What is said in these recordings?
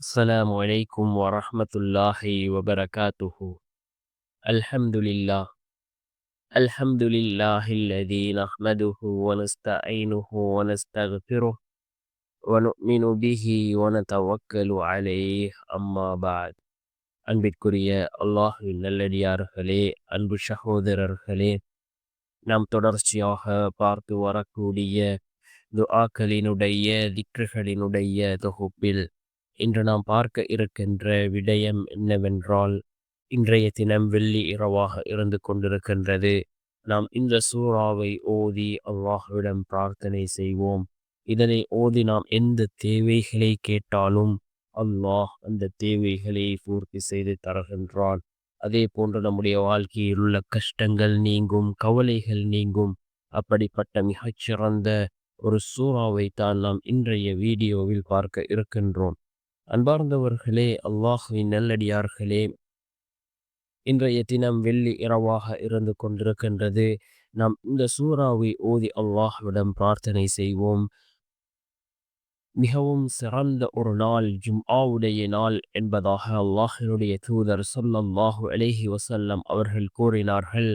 السلام عليكم ورحمة الله وبركاته الحمد لله الحمد لله الذي نحمده ونستعينه ونستغفره ونؤمن به ونتوكل عليه أما بعد அன்பிற்குரிய அல்லாஹுவின் நல்லடியார்களே அன்பு சகோதரர்களே நாம் தொடர்ச்சியாக பார்த்து வரக்கூடிய துஆக்களினுடைய திக்ருகளினுடைய தொகுப்பில் இன்று நாம் பார்க்க இருக்கின்ற விடயம் என்னவென்றால் இன்றைய தினம் வெள்ளி இரவாக இருந்து கொண்டிருக்கின்றது. நாம் இந்த சூறாவை ஓதி அல்லாஹ்விடம் பிரார்த்தனை செய்வோம். இதனை ஓதி நாம் எந்த தேவைகளை கேட்டாலும் அல்லாஹ் அந்த தேவைகளை பூர்த்தி செய்து தருகின்றான். அதே போன்று நம்முடைய வாழ்க்கையில் உள்ள கஷ்டங்கள் நீங்கும் கவலைகள் நீங்கும். அப்படிப்பட்ட மிகச்சிறந்த ஒரு சூறாவை தான் நாம் இன்றைய வீடியோவில் பார்க்க இருக்கின்றோம். அன்பார்ந்தவர்களே அல்லாஹுவின் நல்லடியார்களே இன்றைய தினம் வெள்ளி இரவாக இருந்து கொண்டிருக்கின்றது. நாம் இந்த சூறாவை ஓதி அல்லாஹ்விடம் பிரார்த்தனை செய்வோம். மிகவும் சிறந்த ஒரு நாள் ஜும்ஆவுடைய நாள் என்பதாக அல்லாஹினுடைய தூதர் சொல்லல்லாஹு அலேஹி வசல்லம் அவர்கள் கூறினார்கள்.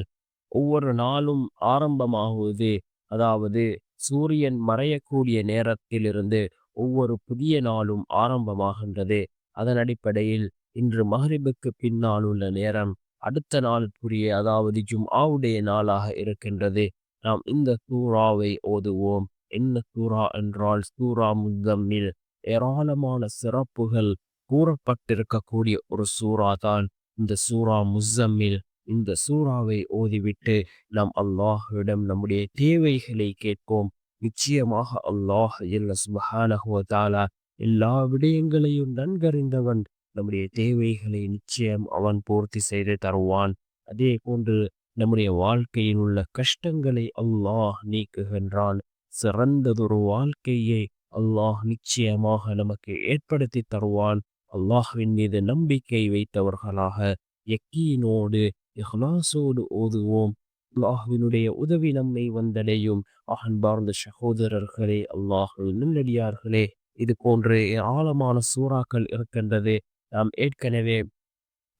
ஒவ்வொரு நாளும் ஆரம்பமாகுவது அதாவது சூரியன் மறையக்கூடிய நேரத்திலிருந்து ஒவ்வொரு புதிய நாளும் ஆரம்பமாகின்றது. அதன் அடிப்படையில் இன்று மஹரிபுக்கு பின்னால் உள்ள நேரம் அடுத்த நாளுக்குரிய அதாவது ஜும்ஆவுடைய நாளாக இருக்கின்றது. நாம் இந்த சூறாவை ஓதுவோம். என்ன சூறா என்றால் சூறா முத்தம்மில் ஏராளமான சிறப்புகள் கூறப்பட்டிருக்கக்கூடிய ஒரு சூறா தான் இந்த சூறா முஸ்ஸம்மில் இந்த சூறாவை ஓதிவிட்டு நாம் அல்லாஹ்விடம் நம்முடைய தேவைகளை கேட்போம். நிச்சயமாக அல்லாஹ் இல்ல சுபஹானஹுவதாலா எல்லா விடயங்களையும் நன்கறிந்தவன். நம்முடைய தேவைகளை நிச்சயம் அவன் பூர்த்தி செய்து தருவான். அதே போன்று நம்முடைய வாழ்க்கையில் உள்ள கஷ்டங்களை அல்லாஹ் நீக்குகின்றான். சிறந்ததொரு வாழ்க்கையை அல்லாஹ் நிச்சயமாக நமக்கு ஏற்படுத்தி தருவான். அல்லாஹ்வின் மீது நம்பிக்கை வைத்தவர்களாக எக்கீனோடு இஹ்லாசோடு ஓதுவோம். அல்லாஹுவினுடைய உதவி நம்மை வந்தடையும் அன்பார்ந்த சகோதரர்களே அல்லாஹு நல்லடியார்களே இது போன்று ஆழமான சூறாக்கள் இருக்கின்றது. நாம் ஏற்கனவே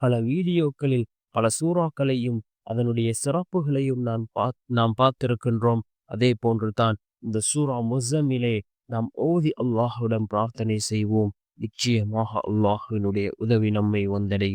பல வீடியோக்களில் பல சூறாக்களையும் அதனுடைய சிறப்புகளையும் நான் பாத் நாம் பார்த்திருக்கின்றோம். அதே போன்று தான் இந்த சூரா முசமிலே நாம் ஓதி அல்லாஹுடன் பிரார்த்தனை செய்வோம். நிச்சயமாக அல்லாஹுவினுடைய உதவி நம்மை வந்தடையும்.